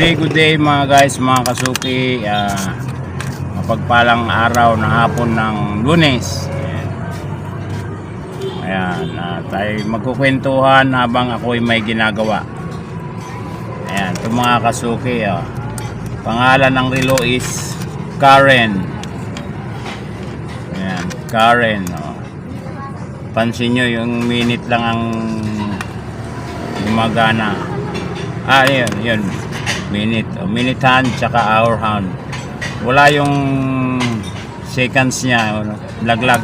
day, good day mga guys, mga kasuki. Ah, mapagpalang araw na hapon ng lunes. Ayan. Ayan, ah, tayo magkukwentuhan habang ako'y may ginagawa. Ayan, ito mga kasuki. ah. Pangalan ng relo is Karen. Ayan, Karen. Oh. Pansin nyo, yung minute lang ang gumagana. Ah, yun, yun. Minute. Oh, minute hand, tsaka hour hand. Wala yung seconds niya. ano, Laglag.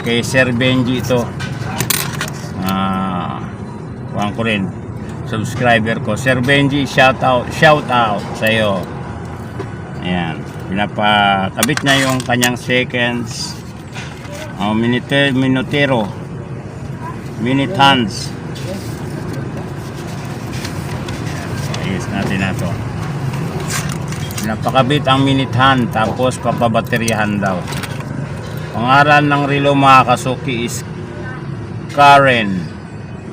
Kay Sir Benji ito. Ah, uh, ko rin. Subscriber ko. Sir Benji, shout out, shout out sa iyo. Ayan. Pinapakabit niya yung kanyang seconds. Oh, minute, minutero. Minute hands. Ayos natin na to. Napakabit ang minute hand tapos papabateryahan daw. Pangalan ng relo mga kasuki is Karen.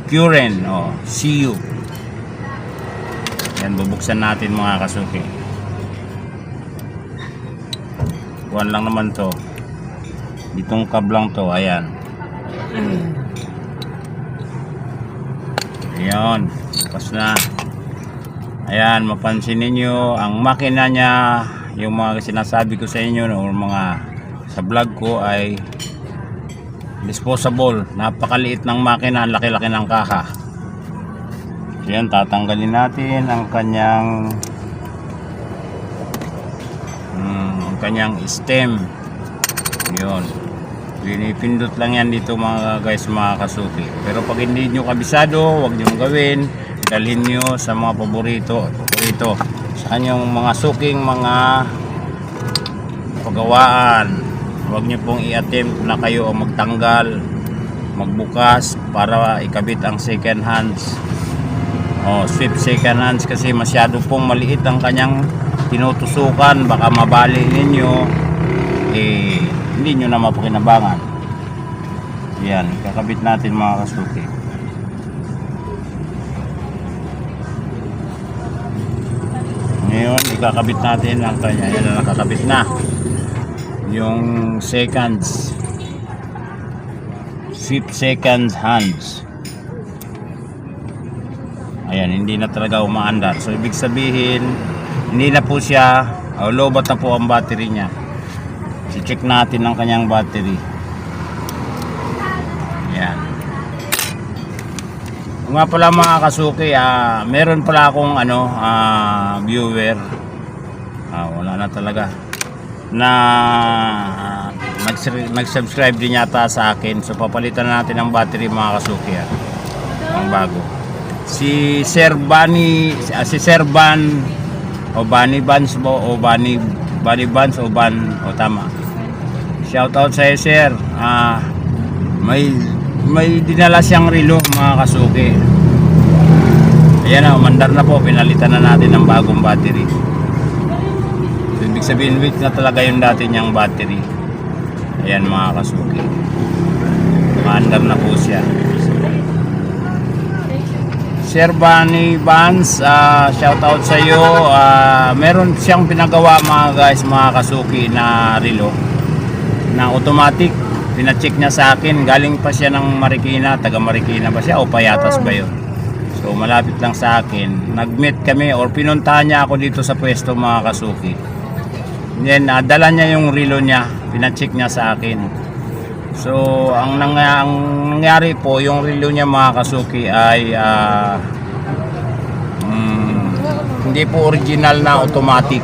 Kuren. Oh, see you. Yan, bubuksan natin mga kasuki. Kuhan lang naman to. Ditong kablang to. Ayan. Ayan. Bukas na. Ayan, mapansin ninyo, ang makina niya, yung mga sinasabi ko sa inyo, or mga sa vlog ko ay disposable. Napakaliit ng makina, ang laki-laki ng kaha. Yan, tatanggalin natin ang kanyang mm, ang kanyang stem. Yun. Pinipindot lang yan dito mga guys, mga kasuki. Pero pag hindi nyo kabisado, huwag nyo gawin dalhin nyo sa mga paborito paborito sa kanyang mga suking mga pagawaan. Huwag nyo pong i-attempt na kayo ang magtanggal magbukas para ikabit ang second hands. Oh, sweep second hands kasi masyado pong maliit ang kanyang tinutusukan. Baka mabali ninyo eh hindi nyo na mapakinabangan. Yan kakabit natin mga kasuki Ngayon, ikakabit natin ang kanya. Yan na nakakabit na. Yung seconds. Sweep seconds hands. Ayan, hindi na talaga umaandar. So, ibig sabihin, hindi na po siya, o lobat na po ang battery niya. Si-check natin ang kanyang battery. Ayan. Kung nga pala mga kasuki, ah, meron pala akong ano, ah, viewer. Ah, wala na talaga. Na ah, nag- nag-subscribe din yata sa akin. So papalitan natin ang battery mga kasuki. Ah. Ang bago. Si Sir Bani, ah, si Sir Ban o Bani Bans mo o Bani Bani Bans o Ban o tama. Shout out sa iyo, Sir. Ah, may may dinala siyang relo mga kasuki. Ayan na umandar na po. Pinalitan na natin ng bagong battery. So, ibig sabihin weak na talaga yung dati niyang battery. Ayan mga kasuki. Umandar na po siya. Sir Bunny Vance, uh, shout out sa iyo. Ah, meron siyang pinagawa mga guys, mga kasuki na relo. Na automatic pinacheck niya sa akin galing pa siya ng Marikina taga Marikina ba siya o Payatas ba yun? So malapit lang sa akin. Nag-meet kami or pinuntahan niya ako dito sa pwesto mga kasuki. Then uh, dala niya yung relo niya. Pinacheck niya sa akin. So ang, nang, ang nangyari po yung relo niya mga kasuki ay ah, mm, hindi po original na automatic.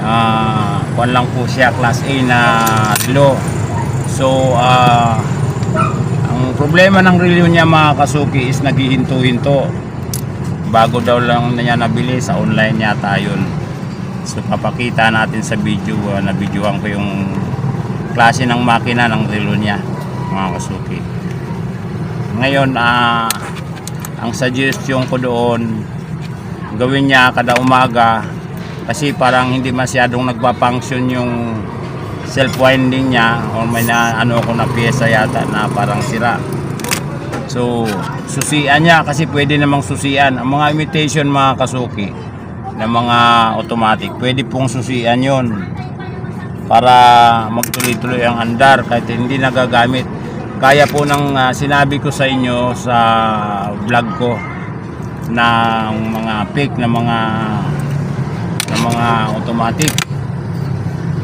Ah kwan lang po siya class A na relo so ah ang problema ng relo niya mga kasuki is naghihinto-hinto. Bago daw lang niya nabili sa online yata yun. So papakita natin sa video uh, na videoan ko yung klase ng makina ng relo niya mga kasuki. Ngayon ah ang suggestion ko doon gawin niya kada umaga kasi parang hindi masyadong nagpa-function yung self winding niya o may na ano ko na pyesa yata na parang sira So, susian niya kasi pwede namang susian. Ang mga imitation mga kasuki na mga automatic, pwede pong susian yon para magtuloy-tuloy ang andar kahit hindi nagagamit. Kaya po ng ah, sinabi ko sa inyo sa vlog ko ng mga pick na mga ng mga automatic.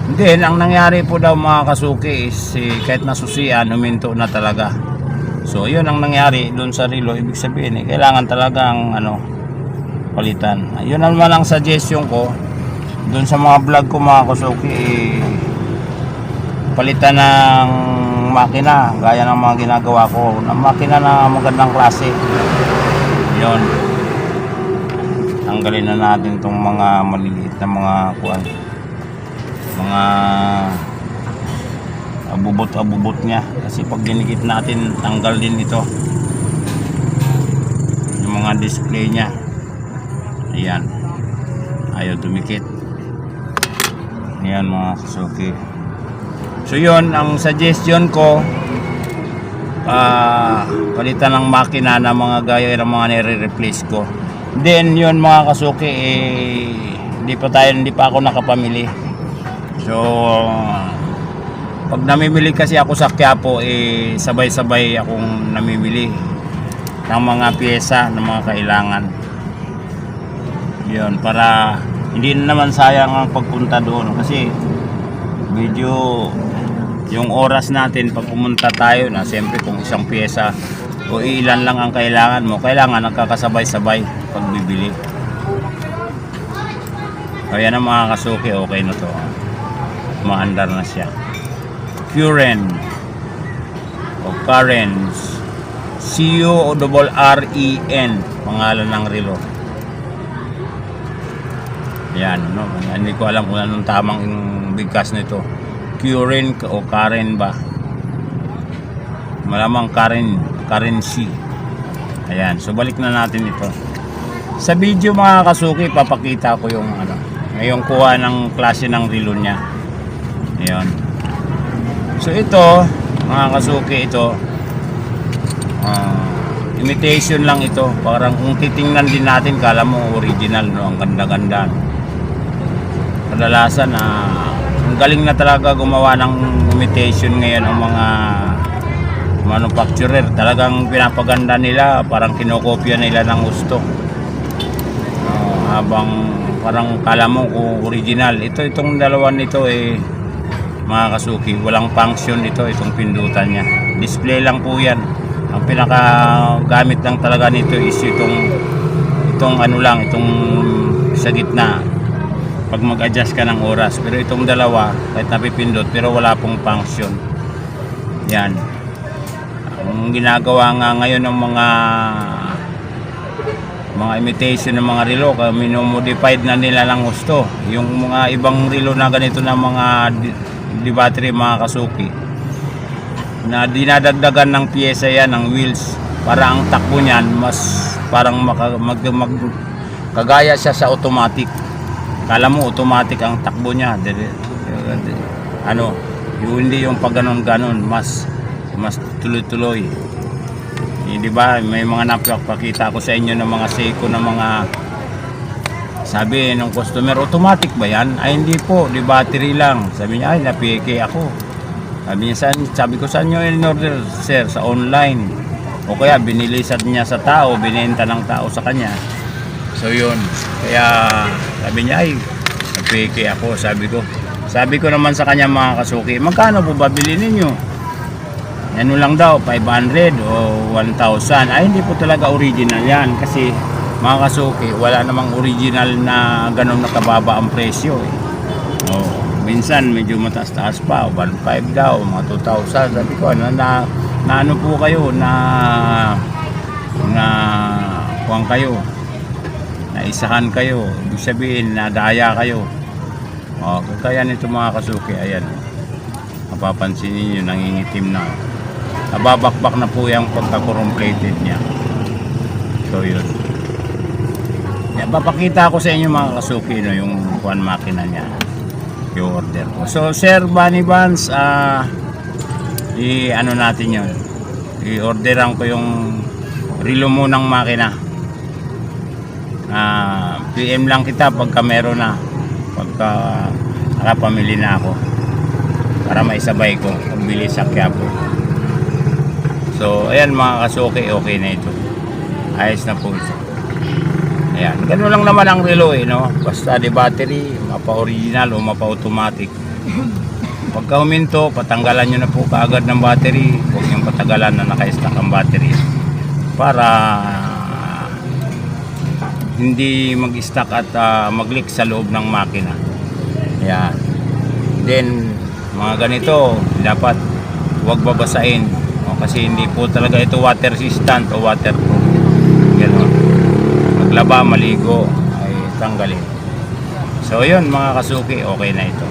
Then, ang nangyari po daw mga kasuki is eh, kahit nasusian, huminto na talaga. So, yun ang nangyari doon sa relo. Ibig sabihin, eh, kailangan talagang ano, palitan. Yun naman ang suggestion ko doon sa mga vlog ko mga kasuki, eh, palitan ng makina gaya ng mga ginagawa ko ng makina na magandang klase yun tanggalin na natin tong mga maliliit na mga kuan mga abubot-abubot niya. Kasi pag dinikit natin tanggal din ito. Yung mga display niya. Ayan. Ayaw dumikit. Ayan mga kasuki. So yun ang suggestion ko ah palitan ng makina na mga gaya ng mga nire-replace ko. Then yun mga kasuki eh, hindi pa tayo hindi pa ako nakapamili so pag namimili kasi ako sa Quiapo eh sabay-sabay akong namimili ng mga pyesa ng mga kailangan. Yun para hindi na naman sayang ang pagpunta doon kasi medyo yung oras natin pag pumunta tayo na siyempre kung isang pyesa o ilan lang ang kailangan mo kailangan nagkakasabay-sabay pag bibili kaya na mga kasuki okay na to maandar na siya. Curren o Currens C-U-R-R-E-N. Pangalan ng relo. Yan no? hindi ko alam kung anong tamang bigkas nito. Curren o Karen ba? Malamang Karen currency ayan so balik na natin ito. Sa video mga kasuki papakita ko yung ano ngayong kuha ng klase ng relo niya ayan. So ito mga kasuki ito ah, imitation lang ito. Parang kung titingnan din natin kala mo original no? Ang ganda-ganda. Kadalasan na ang galing na talaga gumawa ng imitation ngayon ang mga manufacturer. Talagang pinapaganda nila parang kinokopya nila ng gusto. Ah, habang parang kala mo original. Ito itong dalawa nito eh mga kasuki walang function ito itong pindutan niya. Display lang po yan. Ang pinaka gamit lang talaga nito is itong itong ano lang itong sa gitna. Pag mag-adjust ka ng oras. Pero itong dalawa kahit napipindot pero wala pong function. Yan. Ang ginagawa nga ngayon ng mga mga imitation ng mga relo minomodified na nila lang gusto. Yung mga ibang relo na ganito na mga di, di battery mga kasuki. Na dinadagdagan ng pyesa yan ng wheels. Para ang takbo niyan mas parang maka, mag, mag, kagaya siya sa automatic. Kala mo automatic ang takbo niya. Ano yung hindi yung pag ganon ganon mas mas tuloy-tuloy. Eh, ba may mga napakita ko sa inyo ng mga Seiko ng mga sabi ng customer automatic ba yan? Ay hindi po di battery lang. Sabi niya ay napike ako. Sabi niya saan, sabi ko saan nyo in order sir? Sa online. O kaya binili sa niya sa tao binenta ng tao sa kanya. So yun. Kaya sabi niya ay napike ako. Sabi ko sabi ko naman sa kanya mga kasuki magkano po ba bili ninyo? Ano lang daw 500 o 1,000 ay hindi po talaga original yan kasi mga kasuki wala namang original na ganun na kababa ang presyo eh. oh, minsan medyo mataas-taas pa 1,500 daw mga 2,000 sabi ko ano na, na ano po kayo na na kuwang kayo na isahan kayo. Ibig sabihin na daya kayo. Oh, kaya nito mga kasuki ayan. Mapapansin ninyo nangingitim na. Nababakbak na po yung pagka-chrome-plated niya. So yun yan, papakita ko sa inyo mga kasuki no, yung kuhan makina niya yung order ko so Sir Bunny Vance ah i ano natin yun i-orderan ko yung relo mo ng makina. Ah, PM lang kita pagka meron na. Pagka nakapamili na ako. Para maisabay ko pagbili sa Quiapo. So, ayan mga kasuki, okay na ito. Ayos na po ito. Ayan, ganun lang naman ang relo eh, no? Basta di battery, mapa-original o mapa-automatic. Pagka huminto, patanggalan nyo na po kaagad ng battery. Huwag nyo patagalan na naka-stack ang battery. Para hindi mag-stack at ah, mag-leak sa loob ng makina. Ayan. Then, mga ganito, dapat huwag babasain. O, kasi hindi po talaga ito water resistant o waterproof. Maglaba, maligo, ay tanggalin. So, yun mga kasuki, okay na ito.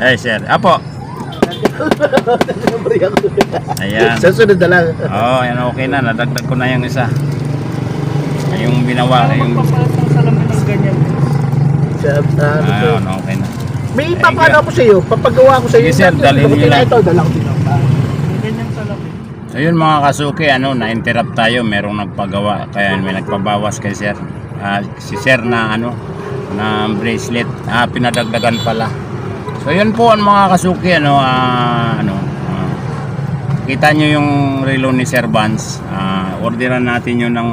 Eh, sir. Apo. Ayan. Sa sunod na lang. Oo, oh, ayan, okay na. Nadagdag ko na yung isa. Yung binawa, yung... Magpapalat ng salamin ng ganyan. Sa, sa, ano. Ayun, okay na. May ipapano ako sa iyo. Papagawa ko sa iyo. Sige, sir, dalhin na lang. ito. Dalang din ako. Yung ganyang salamin. So yun mga kasuki, ano, na-interrupt tayo, merong nagpagawa, kaya may nagpabawas kay sir. Ah, si sir na ano, na bracelet, ah, pinadagdagan pala. So yun po ang mga kasuki, ano, ah, ano, ah, kita nyo yung relo ni Sir Vance, ah, orderan natin yun ng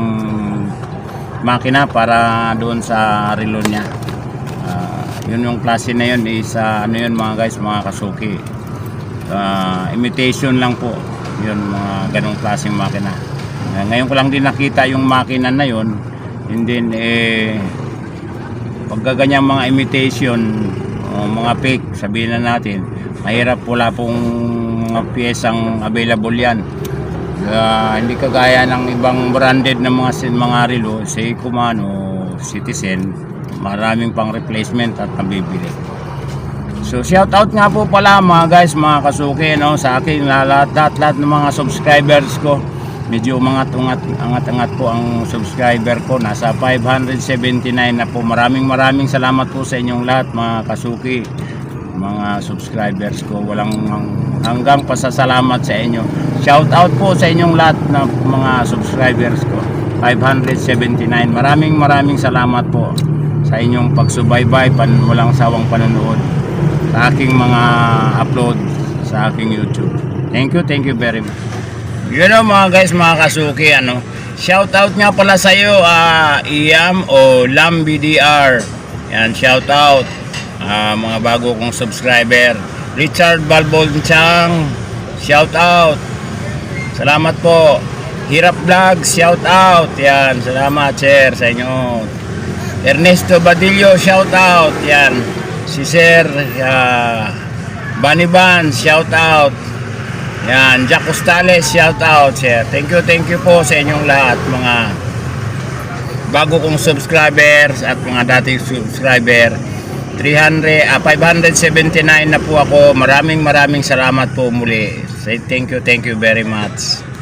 makina para doon sa relo niya. Ah, yun yung klase na yun is ah, ano yun mga guys, mga kasuki. Ah, imitation lang po yun mga ganong klaseng makina Ah, ngayon ko lang din nakita yung makina na yun and then eh pagka ganyan mga imitation mga fake sabihin na natin mahirap wala pong mga piyesang available yan. Ah, hindi kagaya ng ibang branded na mga mga relo Seiko man o Citizen maraming pang replacement at nabibili. So shout out nga po pala mga guys, mga kasuki no, sa akin lahat lahat, lahat ng mga subscribers ko medyo umangat-ungat angat-angat po ang subscriber ko. Nasa 579 na po. Maraming maraming salamat po sa inyong lahat mga kasuki mga subscribers ko. Walang hanggang pasasalamat sa inyo. Shout out po sa inyong lahat na mga subscribers ko. 579 maraming maraming salamat po sa inyong pagsubaybay pan walang sawang panonood sa aking mga upload sa aking YouTube. Thank you thank you very much yun o mga guys, mga kasuki, ano. Shout out nga pala sa iyo, ah, Iam o Lambi DR. Yan, shout out. Ah, mga bago kong subscriber. Richard Balbonchang, shout out. Salamat po. Hirap Vlog, shout out. Yan, salamat sir sa inyo. Ernesto Badillo, shout out. Yan. Si Sir ah, Baniban, shout out. Yan, Jack Costales, shout out sir. Thank you, thank you po sa inyong lahat mga bago kong subscribers at mga dating subscriber. 300, ah, 579 na po ako. Maraming maraming salamat po muli. Thank you, thank you very much.